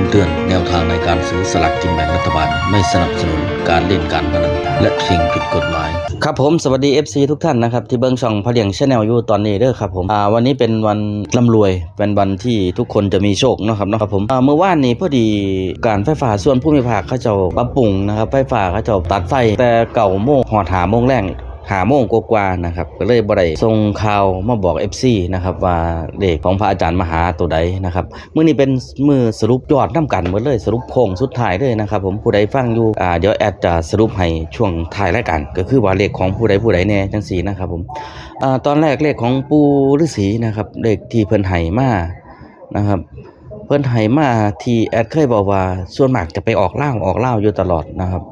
ำเตือนแนวทางในการซื้อสลากกินแบ่งรัฐบาล ไม่สนับสนุนการเล่นการพนันและสิ่งผิดกฎหมาย ครับผมสวัสดี FC ทุกท่านนะครับที่เบิ้งช่องพะเลียงชาแนลอยู่ตอนนี้เด้อครับผมอ่าวันนี้เป็นวันร่ำรวยเป็นวันที่ทุกคนจะมีโชคเนาะครับเนาะครับผมอ่าเมื่อวานนี้พอดีการไฟฟ้าส่วนภูมิภาคเขาเจ้าปรับปรุงนะครับไฟฟ้าเขาเจ้าตัดไฟแต่เก่าโมงหอดหาโมงแรง หาโมงกว่าๆนะครับก็เลยบ่ได้ส่งข่าวมาบอก FC นะครับว่าเลขของพระอาจารย์มหาตัวใดนะครับมื้อนี้เป็นมือสรุปยอดน้ำกันหมดเลยสรุปโค้งสุดท้ายเลยนะครับผมผู้ใดฟังอยู่อ่าเดี๋ยวแอดจะสรุปให้ช่วงท้ายรายการก็คือว่าเลขของผู้ใดผู้ใดแน่จังซี่นะครับผมอ่าตอนแรกเลขของปู่ฤาษีนะครับเลขที่เพิ่นให้มานะครับเพิ่นให้มาที่แอดเคยบอกว่าส่วนมากจะไปออกเล่าออกเล่าอยู่ตลอดนะครับ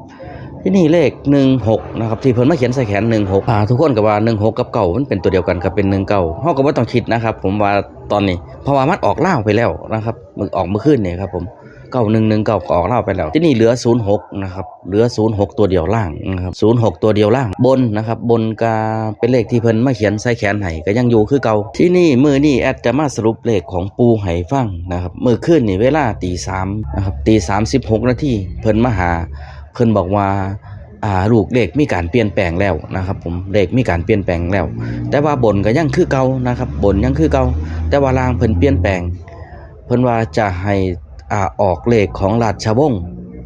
ที่นี่เลข 16นะครับที่เพิ่นมาเขียนใส่แขน 16อ่าทุกคนก็ว่า 16 กับเก่ามันเป็นตัวเดียวกันครับเป็น19เฮาก็บ่ต้องคิดนะครับ ผมว่าตอนนี้เพราะว่ามันออกเล่าวไปแล้วนะครับมึงออกเมื่อคืนนี่ครับผม9119ก็ออกเล่าไปแล้ว ที่นี่เหลือ06นะครับเหลือ06ตัวเดียวล่างนะครับ06ตัวเดียวล่างบนนะครับบนก็เป็นเลขที่เพิ่นมาเขียนใส่แขนให้ก็ยังอยู่คือเก่าที่นี่มื้อนี้แอดจะมาสรุปเลขของปูให้ฟังนะครับมื้อคืนนี่เวลาตี3นะครับตี36นาทีเพิ่นมาหา เพิ่นบอกว่าอ่าลูกเลขมีการเปลี่ยนแปลงแล้วนะครับ ผมเลขมีการเปลี่ยนแปลงแล้ว แต่ว่าบนก็ยังคือเก่านะครับ บนยังคือเก่าแต่ว่าล่างเพิ่นเปลี่ยนแปลง เพิ่นว่าจะให้อ่าออกเลขของราชวงศ์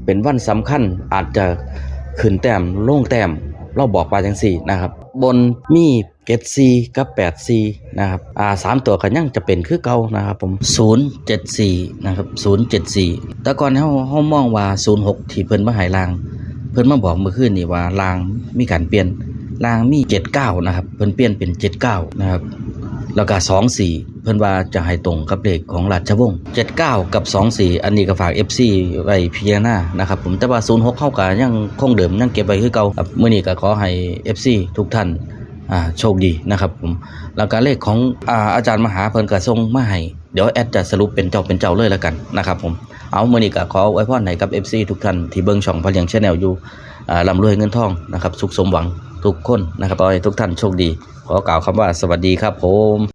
เป็นวันสำคัญอาจจะขึ้นแต้มลงแต้มเราบอกว่าจังสี่นะครับ บนมี เกตซีกับ8ซีนะครับอ่าสามตัวก็ยังจะเป็นคือเก่านะครับผม074นะครับ074แต่ก่อนเฮาเฮามองว่า06ที่เพิ่นมาให้ลาง เพิ่นมาบอกเมื่อคืนนี่ว่าลางมีการเปลี่ยนลางมี79นะครับเพิ่นเปลี่ยนเป็น79นะครับแล้วก็24เพิ่นว่าจะให้ตรงกับเลขของราชวงศ์79กับ24อันนี้ก็ฝาก FC ไว้พิจารณานะครับผมแต่ว่า06เข้ากับยังคงเดิมยังเก็บไว้คือเก่าครับมื้อนี้ก็ขอให้ FC ทุกท่าน โชคดีนะครับผมแล้วก็เลขของอาอาจารย์มหาเพิ่นกระส่งมาให้เดี๋ยวแอดจะสรุปเป็นเจ้าเป็นเจ้าเลยแล้วกันนะครับผมเอาเมื่อนี้ก็ขอไว้พรให้กับ FC ทุกท่านที่เบิ้งช่องพะเลียงแชนแนลอยู่ลำรวยเงินทองนะครับสุขสมหวังทุกคนนะครับขอให้ทุกท่านโชคดี ขอกล่าวคำว่าสวัสดีครับผม